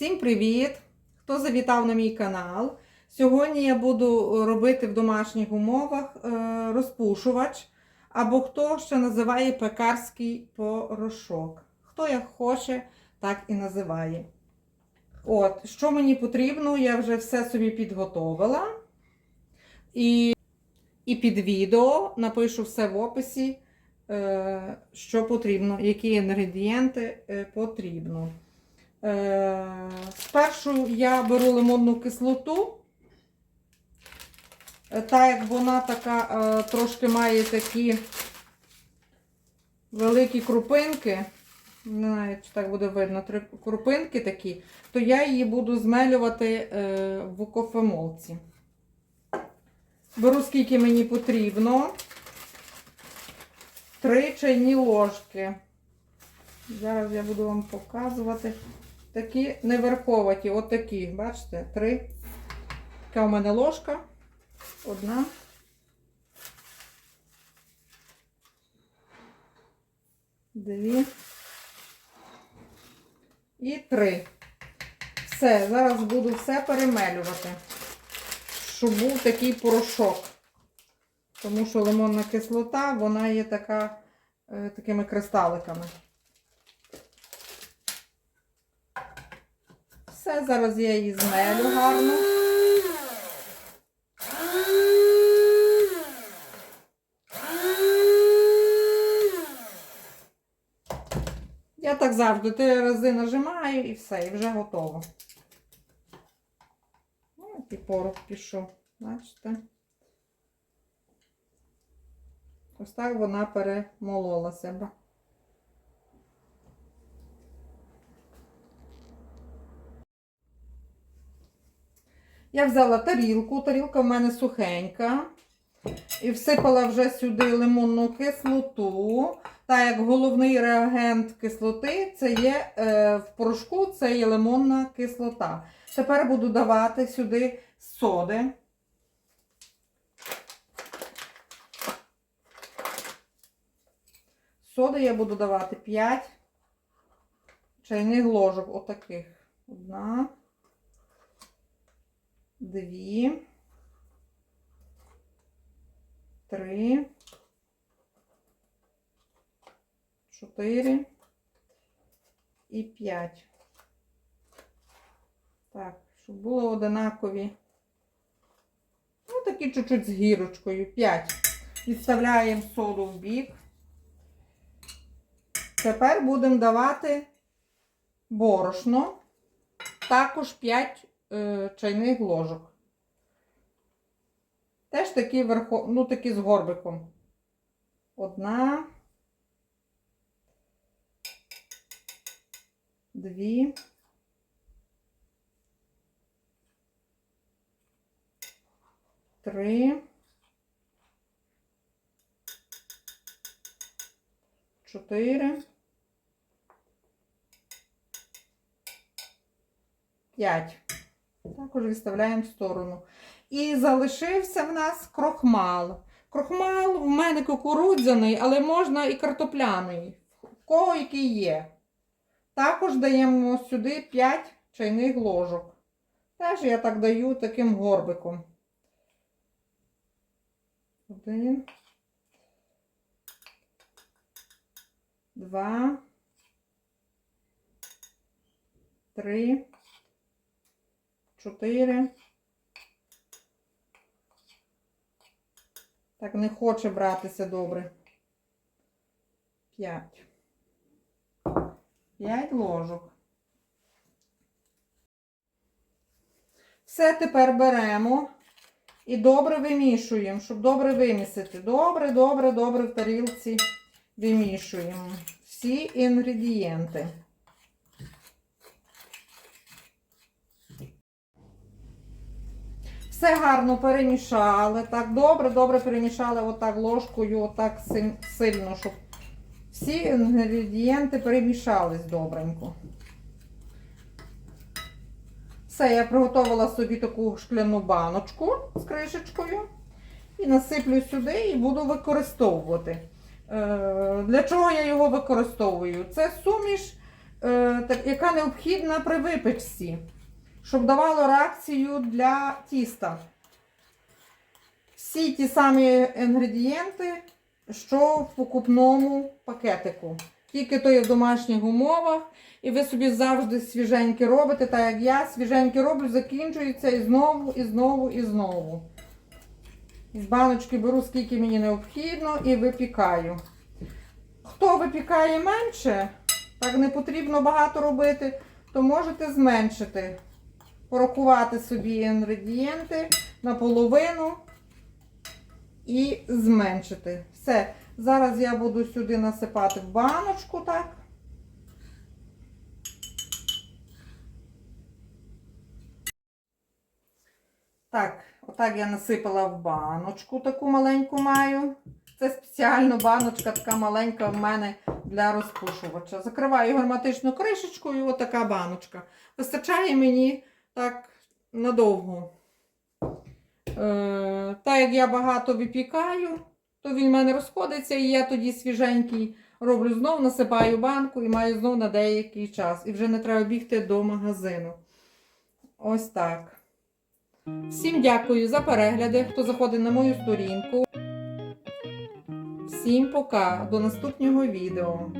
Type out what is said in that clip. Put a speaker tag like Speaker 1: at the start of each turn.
Speaker 1: Всім привіт! Хто завітав на мій канал. Сьогодні я буду робити в домашніх умовах е, розпушувач, або хто ще називає пекарський порошок. Хто як хоче, так і називає. От, що мені потрібно, я вже все собі підготовила. І, і під відео напишу все в описі, е, що потрібно, які інгредієнти е, потрібно. Е, Спершу я беру лимонну кислоту. Е, Так як вона така е, трошки має такі великі крупинки, не знаю, чи так буде видно, три крупинки такі, то я її буду змелювати в кофемолці. Беру скільки мені потрібно. Три чайні ложки. Зараз я буду вам показувати. Такі неверховаті, отакі, бачите, три. Така у мене ложка. Одна. Дві. І три. Все, зараз буду все перемелювати, щоб був такий порошок. Тому що лимонна кислота, вона є така, е, такими кристаликами. Все, зараз я її змелю гарно. Я так завжди три рази нажимаю і все, і вже готово. Ось і порох пішов, бачите? Ось так вона перемолола Я взяла тарілку, тарілка в мене сухенька. І всипала вже сюди лимонну кислоту. Так як головний реагент кислоти це є е, в порошку, це є лимонна кислота. Тепер буду давати сюди соди. Соди я буду давати 5 чайних ложок, отаких. Одна дві, три, чотири і п'ять. Так, щоб було одинакові. Ну, такі чуть-чуть з гірочкою. П'ять. Відставляємо соду в бік. Тепер будемо давати борошно. Також 5 е, чайних ложок. Теж такі верхо, ну такі з горбиком. Одна. Дві. Три. Чотири. П'ять. Також відставляємо в сторону. І залишився в нас крохмал. Крохмал в мене кукурудзяний, але можна і картопляний. В кого який є. Також даємо сюди 5 чайних ложок. Теж я так даю таким горбиком. Один. Два. Три. Чотири. Так, не хоче братися добре. П'ять. П'ять ложок. Все тепер беремо і добре вимішуємо, щоб добре вимісити. Добре, добре, добре в тарілці вимішуємо всі інгредієнти. Все гарно перемішали. Так, добре-добре перемішали отак ложкою, отак сильно, щоб всі інгредієнти перемішались добренько. Все, я приготувала собі таку шкляну баночку з кришечкою. І насиплю сюди і буду використовувати. Е, Для чого я його використовую? Це суміш е, яка необхідна при випічці, щоб давало реакцію для тіста. Всі ті самі інгредієнти, що в покупному пакетику. Тільки то є в домашніх умовах, і ви собі завжди свіженькі робите, так як я свіженькі роблю, закінчується і знову, і знову, і знову. З баночки беру скільки мені необхідно і випікаю. Хто випікає менше, так не потрібно багато робити, то можете зменшити. Порахувати собі інгредієнти наполовину і зменшити. Все. Зараз я буду сюди насипати в баночку, так. Так, отак я насипала в баночку, таку маленьку маю. Це спеціально баночка така маленька в мене для розпушувача. Закриваю герметичну кришечкою, отака баночка. Вистачає мені так надовго. Е, так як я багато випікаю, то він в мене розходиться, і я тоді свіженький роблю знов, насипаю банку і маю знов на деякий час. І вже не треба бігти до магазину. Ось так. Всім дякую за перегляди, хто заходить на мою сторінку. Всім пока, до наступного відео.